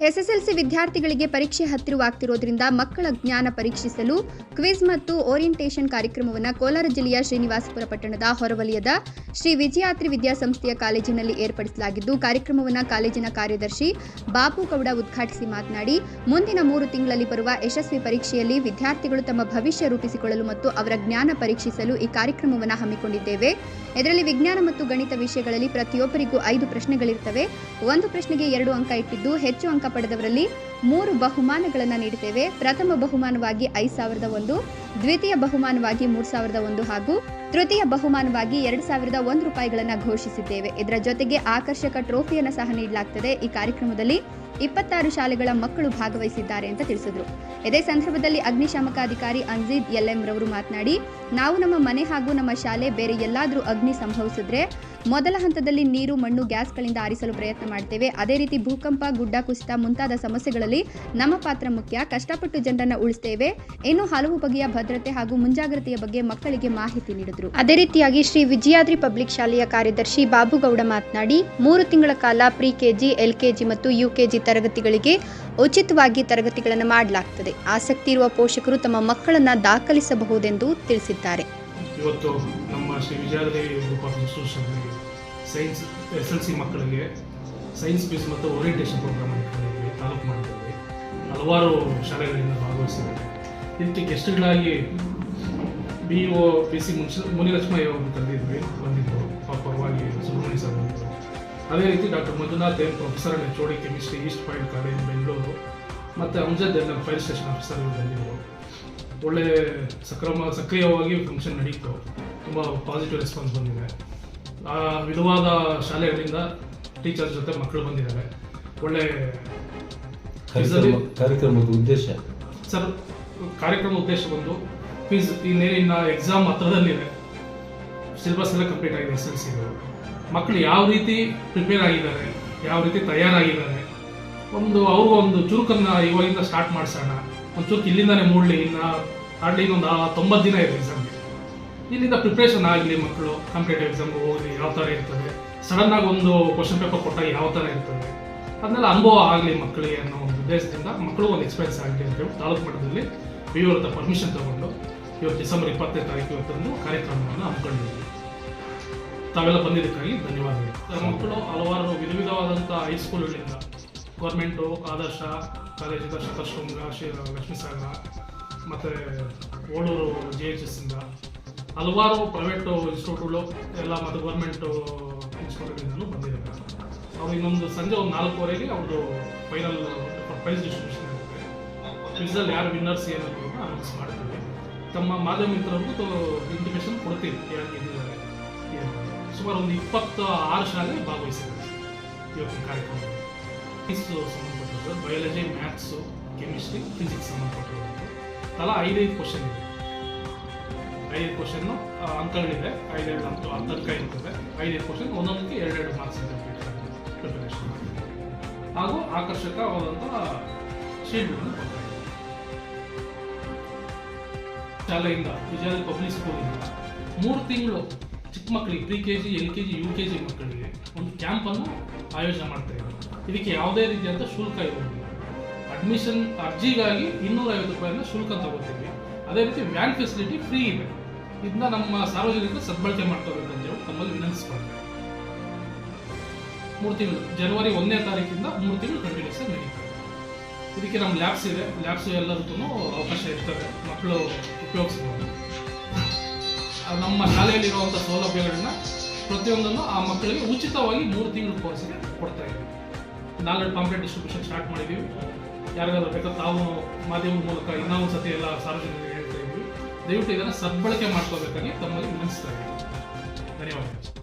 SSLC ವಿದ್ಯಾರ್ಥಿಗಳಿಗೆ ಪರೀಕ್ಷೆ ಹತ್ತಿರವಾಗ್ತಿರೋದ್ರಿಂದ ಮಕ್ಕಳ ಜ್ಞಾನ ಪರೀಕ್ಷಿಸಲು ಕ್ವಿಜ್ ಮತ್ತು ಓರಿಯಂಟೇಷನ್ ಕಾರ್ಯಕ್ರಮವನ್ನು ಕೋಲಾರ ಜಿಲ್ಲೆಯ ಶ್ರೀನಿವಾಸಪುರ ಪಟ್ಟಣದ ಹೊರವಲಯದ ಶ್ರೀ ವಿಜಯಾತ್ರಿ ವಿದ್ಯಾಸಂಸ್ಥೆಯ ಕಾಲೇಜಿನಲ್ಲಿ ಏರ್ಪಡಿಸಲಾಗಿದ್ದು, ಕಾರ್ಯಕ್ರಮವನ್ನು ಕಾಲೇಜಿನ ಕಾರ್ಯದರ್ಶಿ ಬಾಪು ಗೌಡ ಉದ್ಘಾಟಿಸಿ ಮಾತನಾಡಿ, ಮುಂದಿನ ಮೂರು ತಿಂಗಳಲ್ಲಿ ಬರುವ ಯಶಸ್ವಿ ಪರೀಕ್ಷೆಯಲ್ಲಿ ವಿದ್ಯಾರ್ಥಿಗಳು ತಮ್ಮ ಭವಿಷ್ಯ ರೂಪಿಸಿಕೊಳ್ಳಲು ಮತ್ತು ಅವರ ಜ್ಞಾನ ಪರೀಕ್ಷಿಸಲು ಈ ಕಾರ್ಯಕ್ರಮವನ್ನು ಹಮ್ಮಿಕೊಂಡಿದ್ದೇವೆ. ಇದರಲ್ಲಿ ವಿಜ್ಞಾನ ಮತ್ತು ಗಣಿತ ವಿಷಯಗಳಲ್ಲಿ ಪ್ರತಿಯೊಬ್ಬರಿಗೂ ಐದು ಪ್ರಶ್ನೆಗಳಿರ್ತವೆ. ಒಂದು ಪ್ರಶ್ನೆಗೆ ಎರಡು ಅಂಕ ಇಟ್ಟಿದ್ದು ಹೆಚ್ಚು ಅಂಕ ಪಡೆದವರಲ್ಲಿ ಮೂರು ಬಹುಮಾನಗಳನ್ನು ನೀಡುತ್ತೇವೆ ಪ್ರಥಮ ಬಹುಮಾನವಾಗಿ ಐದು ಸಾವಿರದ ಒಂದು, ದ್ವಿತೀಯ ಬಹುಮಾನವಾಗಿ ಮೂರು ಸಾವಿರದ ಒಂದು ಹಾಗೂ ತೃತೀಯ ಬಹುಮಾನವಾಗಿ ಎರಡು ಸಾವಿರದ ಒಂದು ರೂಪಾಯಿಗಳನ್ನು ಘೋಷಿಸಿದ್ದೇವೆ. ಇದರ ಜೊತೆಗೆ ಆಕರ್ಷಕ ಟ್ರೋಫಿಯನ್ನು ಸಹ ನೀಡಲಾಗ್ತದೆ. ಈ ಕಾರ್ಯಕ್ರಮದಲ್ಲಿ ಇಪ್ಪತ್ತಾರು ಶಾಲೆಗಳ ಮಕ್ಕಳು ಭಾಗವಹಿಸಿದ್ದಾರೆ ಅಂತ ತಿಳಿಸಿದ್ರು. ಇದೇ ಸಂದರ್ಭದಲ್ಲಿ ಅಗ್ನಿಶಾಮಕ ಅಧಿಕಾರಿ ಅಂಜೀದ್ ಎಲ್ಎಂ ರವರು ಮಾತನಾಡಿ, ನಾವು ನಮ್ಮ ಮನೆ ಹಾಗೂ ನಮ್ಮ ಶಾಲೆ ಬೇರೆ ಎಲ್ಲಾದರೂ ಅಗ್ನಿ ಸಂಭವಿಸಿದ್ರೆ ಮೊದಲ ಹಂತದಲ್ಲಿ ನೀರು, ಮಣ್ಣು, ಗ್ಯಾಸ್ಗಳಿಂದ ಆರಿಸಲು ಪ್ರಯತ್ನ ಮಾಡ್ತೇವೆ. ಅದೇ ರೀತಿ ಭೂಕಂಪ, ಗುಡ್ಡ ಕುಸಿತ ಮುಂತಾದ ಸಮಸ್ಯೆಗಳಲ್ಲಿ ನಮ್ಮ ಪಾತ್ರ ಮುಖ್ಯ. ಕಷ್ಟಪಟ್ಟು ಜನರನ್ನ ಉಳಿಸ್ತೇವೆ. ಇನ್ನು ಹಲವು ಬಗೆಯ ಭದ್ರತೆ ಹಾಗೂ ಮುಂಜಾಗ್ರತೆಯ ಬಗ್ಗೆ ಮಕ್ಕಳಿಗೆ ಮಾಹಿತಿ ನೀಡಿದರು. ಅದೇ ರೀತಿಯಾಗಿ ಶ್ರೀ ವಿಜಯಾದ್ರಿ ಪಬ್ಲಿಕ್ ಶಾಲೆಯ ಕಾರ್ಯದರ್ಶಿ ಬಾಬುಗೌಡ ಮಾತನಾಡಿ, ಮೂರು ತಿಂಗಳ ಕಾಲ ಪ್ರಿ ಕೆಜಿ ಎಲ್ಕೆಜಿ ಮತ್ತು ಯುಕೆಜಿ ತರಗತಿಗಳಿಗೆ ಉಚಿತವಾಗಿ ತರಗತಿಗಳನ್ನು ಮಾಡಲಾಗ್ತದೆ. ಆಸಕ್ತಿ ಇರುವ ಪೋಷಕರು ತಮ್ಮ ಮಕ್ಕಳನ್ನು ದಾಖಲಿಸಬಹುದೆಂದು ತಿಳಿಸಿದ್ದಾರೆ. ಇವತ್ತು ನಮ್ಮ ಶ್ರೀ ವಿಜಯದೇವಿ ಆಫ್ ಇನ್ಸ್ಟಿಟ್ಯೂಷನ್ಗೆ ಸೈನ್ಸ್ ಎಸ್ ಎಲ್ ಸಿ ಮಕ್ಕಳಿಗೆ ಸೈನ್ಸ್ ಬೇಸ್ ಮತ್ತು ಓರಿಯಂಟೇಷನ್ ಪ್ರೋಗ್ರಾಮ್ ಇಟ್ಕೊಂಡಿದ್ವಿ ತಾಲೂಕು ಮಟ್ಟದಲ್ಲಿ ಹಲವಾರು ಶಾಲೆಗಳಿಂದ ಭಾಗವಹಿಸಿದ್ದಾರೆ. ಇದಕ್ಕೆ ಗೆಸ್ಟ್ಗಳಾಗಿ ಬಿ ಒ ಪಿ ಸಿ ಮುನ್ಸ, ಮುನಿಲಕ್ಷ್ಮಯ್ಯ ಅವರು ತಂದಿದ್ವಿ ಬಂದಿದ್ದರು. ಪರವಾಗಿ ಸುಬ್ರಹ್ಮಣ್ಯ ಸರ್ ಬಂದಿದ್ದರು. ಅದೇ ರೀತಿ doctor Manjunath N professor ಚೋಡಿ chemistry East Point college Bengaluru, ಮತ್ತು Amjad L fire station officer ಬಂದಿದ್ದರು. ಒಳ್ಳೆ ಸಕ್ರಮ ಸಕ್ರಿಯವಾಗಿ ಫಂಕ್ಷನ್ ನಡೀತು. ತುಂಬ ಪಾಸಿಟಿವ್ ರೆಸ್ಪಾನ್ಸ್ ಬಂದಿದೆ. ಆ ವಿಧವಾದ ಶಾಲೆಗಳಿಂದ ಟೀಚರ್ಸ್ ಜೊತೆ ಮಕ್ಕಳು ಬಂದಿದ್ದಾರೆ. ಒಳ್ಳೆ ಕಾರ್ಯಕ್ರಮದ ಉದ್ದೇಶ? ಸರ್ ಕಾರ್ಯಕ್ರಮ ಉದ್ದೇಶ ಬಂದು ಫೀಸ್ ಇನ್ನೇನಿನ್ನ ಎಕ್ಸಾಮ್ ಹತ್ರದಲ್ಲಿದೆ. ಸಿಲೆಬಸ್ ಎಲ್ಲ ಕಂಪ್ಲೀಟ್ ಆಗಿದೆ ಎಸ್ ಎಲ್ ಸಿದು ಮಕ್ಕಳು ಯಾವ ರೀತಿ ಪ್ರಿಪೇರ್ ಆಗಿದ್ದಾರೆ ಯಾವ ರೀತಿ ತಯಾರಾಗಿದ್ದಾರೆ ಒಂದು ಅವ್ರಿಗೊಂದು ಚುರುಕನ್ನು ಇವಾಗಿಂದ ಸ್ಟಾರ್ಟ್ ಮಾಡಿಸೋಣ. ಒಂದು ಇಲ್ಲಿಂದಾನೆ ಮೂಡ್ಲಿ, ಇನ್ನು ಹಾರ್ಡ್ಲಿ ಇನ್ನೊಂದು ತೊಂಬತ್ತು ದಿನ ಇದೆ ಎಕ್ಸಾಮ್ಗೆ ಇಲ್ಲಿಂದ ಪ್ರಿಪ್ರೇಷನ್ ಆಗಲಿ ಮಕ್ಕಳು ಕಾಂಪಿಟೇಟಿವ್ ಎಕ್ಸಾಮ್ಗೆ ಹೋಗಲಿ, ಯಾವ ಥರ ಇರ್ತದೆ? ಸಡನ್ನಾಗಿ ಒಂದು ಕ್ವಶನ್ ಪೇಪರ್ ಕೊಟ್ಟಾಗ ಯಾವ ಥರ ಇರ್ತದೆ? ಅದನ್ನೆಲ್ಲ ಅನುಭವ ಆಗಲಿ ಮಕ್ಕಳಿಗೆ ಅನ್ನೋ ಒಂದು ಉದ್ದೇಶದಿಂದ ಮಕ್ಕಳು ಒಂದು ಎಕ್ಸ್ಪೀರಿಯನ್ಸ್ ಆಗಲಿ ಅಂತ ಹೇಳಿ ತಾಲೂಕು ಮಟ್ಟದಲ್ಲಿ ಬಿ ಅವ್ರ ಪರ್ಮಿಷನ್ ತಗೊಂಡು ಇವತ್ತು ಡಿಸೆಂಬರ್ ಇಪ್ಪತ್ತನೇ ತಾರೀಕು ಇವತ್ತೊಂದು ಕಾರ್ಯಕ್ರಮವನ್ನು ಹಮ್ಮಿಕೊಂಡಿದ್ದೀವಿ. ತಾವೆಲ್ಲ ಬಂದಿದ್ದಕ್ಕಾಗಿ ಧನ್ಯವಾದಗಳು. ಮಕ್ಕಳು ಹಲವಾರು ವಿಧ ವಿಧವಾದಂಥ ಹೈಸ್ಕೂಲ್ಗಳಿಂದ ಗೌರ್ಮೆಂಟು ಆದರ್ಶ ಕಾಲೇಜಿಂದ ಶತಶೃಂಗ ಶ್ರೀ ಲಕ್ಷ್ಮೀಸಾಗರ ಮತ್ತು ಓಳೂರು ಜೆ ಎಚ್ ಎಸ್ ಇಂದ ಹಲವಾರು ಪ್ರೈವೇಟು ಇನ್ಸ್ಟಿಟ್ಯೂಟ್ಗಳು ಎಲ್ಲ ಮತ್ತು ಗೌರ್ಮೆಂಟು ಇನ್ಸ್ಟಿಟ್ಯೂಟ್ಗಳಿಂದಲೂ ಬಂದಿದ್ದಾರೆ ಅವ್ರು ಇನ್ನೊಂದು ಸಂಜೆ ಒಂದು ನಾಲ್ಕೂವರೆಗೆ ಅವ್ರದ್ದು ಫೈನಲ್ ಪ್ರೈಸ್ ಡಿಸ್ಟ್ರಿಬ್ಯೂಷನ್ ಇರುತ್ತೆ ಪ್ರೈಸಲ್ಲಿ ಯಾರು ವಿನ್ನರ್ಸ್ ಏನು ಅನೌನ್ಸ್ ಮಾಡ್ತೀವಿ ತಮ್ಮ ಮಾಧ್ಯಮ ಮಿತ್ರರಿಗೂ ಇಂಟಿಮೇಷನ್ ಕೊಡ್ತೀವಿ ಯಾರು ಗೆದ್ದಿದ್ದಾರೆ. ಸುಮಾರು ಒಂದು ಇಪ್ಪತ್ತ ಆರು ಶಾಲೆ ಭಾಗವಹಿಸಿದ್ದಾರೆ. ಇವತ್ತಿನ ಕಾರ್ಯಕ್ರಮದಲ್ಲಿ. ಸಂಬಂಧಪಟ್ಟದ್ದು ಬಯಾಲಜಿ ಮ್ಯಾಥ್ಸು ಕೆಮಿಸ್ಟ್ರಿ ಫಿಸಿಕ್ಸ್ ಸಂಬಂಧಪಟ್ಟಿರೋದು ತಲಾ ಐದೈದು ಕ್ವಶನ್ ಇದೆ. ಐದು ಕ್ವಶನ್ನು ಅಂಕಗಳಿದೆ. ಐದೈದು ಅಂಕ ಅಂತರ್ಕ ಇರ್ತದೆ. ಐದೈದು ಕ್ವಶನ್ ಒಂದೊಂದಕ್ಕೆ ಎರಡೆರಡು ಮಾರ್ಕ್ಸ್ ಅಂತ ಪ್ರಿಪರೇಷನ್ ಹಾಗೂ ಆಕರ್ಷಕವಾದಂಥ ಶೀಟ್ಗಳನ್ನು ಶಾಲೆಯಿಂದ ವಿಜಯ ಪಬ್ಲಿಕ್ ಸ್ಕೂಲಿಂದ ಮೂರು ತಿಂಗಳು ಚಿಕ್ಕ ಮಕ್ಕಳಿಗೆ pre K G L K G U K G ಮಕ್ಕಳಿಗೆ ಒಂದು ಕ್ಯಾಂಪನ್ನು ಆಯೋಜನೆ ಮಾಡ್ತಾ ಇದ್ದಾರೆ. ಇದಕ್ಕೆ ಯಾವುದೇ ರೀತಿಯಾದ ಶುಲ್ಕ ಇರೋದಿಲ್ಲ. ಅಡ್ಮಿಷನ್ ಅರ್ಜಿಗಾಗಿ ಇನ್ನೂರೈವತ್ತು ರೂಪಾಯಿಂದ ಶುಲ್ಕ ತಗೋತೀವಿ ಅದೇ ರೀತಿ ವ್ಯಾನ್ ಫೆಸಿಲಿಟಿ ಫ್ರೀ ಇದೆ. ಇದನ್ನ ನಮ್ಮ ಸಾರ್ವಜನಿಕರು ಸದ್ಬಳಕೆ ಮಾಡ್ಕೋಬೇಕಂತೇಳಿ ತಮ್ಮಲ್ಲಿ ವಿನಂತಿಸ್ಕೊಳ್ತೇವೆ ಮೂರು ತಿಂಗಳು, ಜನವರಿ ಒಂದನೇ ತಾರೀಕಿಂದ ಮೂರು ತಿಂಗಳು ಕಂಟಿನ್ಯೂಸ್ ಆಗಿ ನಡೀತದೆ ಇದಕ್ಕೆ ನಮ್ಮ ಲ್ಯಾಬ್ಸ್ ಇದೆ. ಲ್ಯಾಬ್ಸ್ ಎಲ್ಲರದ್ದು ಅವಕಾಶ ಇರ್ತದೆ. ಮಕ್ಕಳು ಉಪಯೋಗಿಸ್ಬೋದು. ನಮ್ಮ ಶಾಲೆಯಲ್ಲಿರುವಂಥ ಸೌಲಭ್ಯಗಳನ್ನ ಪ್ರತಿಯೊಂದನ್ನು ಆ ಮಕ್ಕಳಿಗೆ ಉಚಿತವಾಗಿ ಮೂರು ತಿಂಗಳ ಕೋರ್ಸ್ಗೆ ಕೊಡ್ತಾ ಇದ್ದೀವಿ. ನಾಲ್ಕು ಪಾಂಪ್ಲೆಟ್ ಡಿಸ್ಟ್ರಿಬ್ಯೂಷನ್ ಸ್ಟಾರ್ಟ್ ಮಾಡಿದ್ದೀವಿ. ಯಾರಿಗಾದ್ರೂ ಬೇಕಾದ್ರೆ ತಾವು ಮಾಧ್ಯಮದ ಮೂಲಕ ಇನ್ನೊಂದು ಸತಿ ಎಲ್ಲ ಸಾರ್ವಜನಿಕರಿಗೆ ಹೇಳ್ತಾ ಇದ್ವಿ ದಯವಿಟ್ಟು ಇದನ್ನು ಸದ್ಬಳಕೆ ಮಾಡ್ಕೋಬೇಕಾಗಿ ತಮ್ಮಲ್ಲಿ ವಿನಂತಿಸ್ತಾ ಇದ್ದೀವಿ ಧನ್ಯವಾದಗಳು.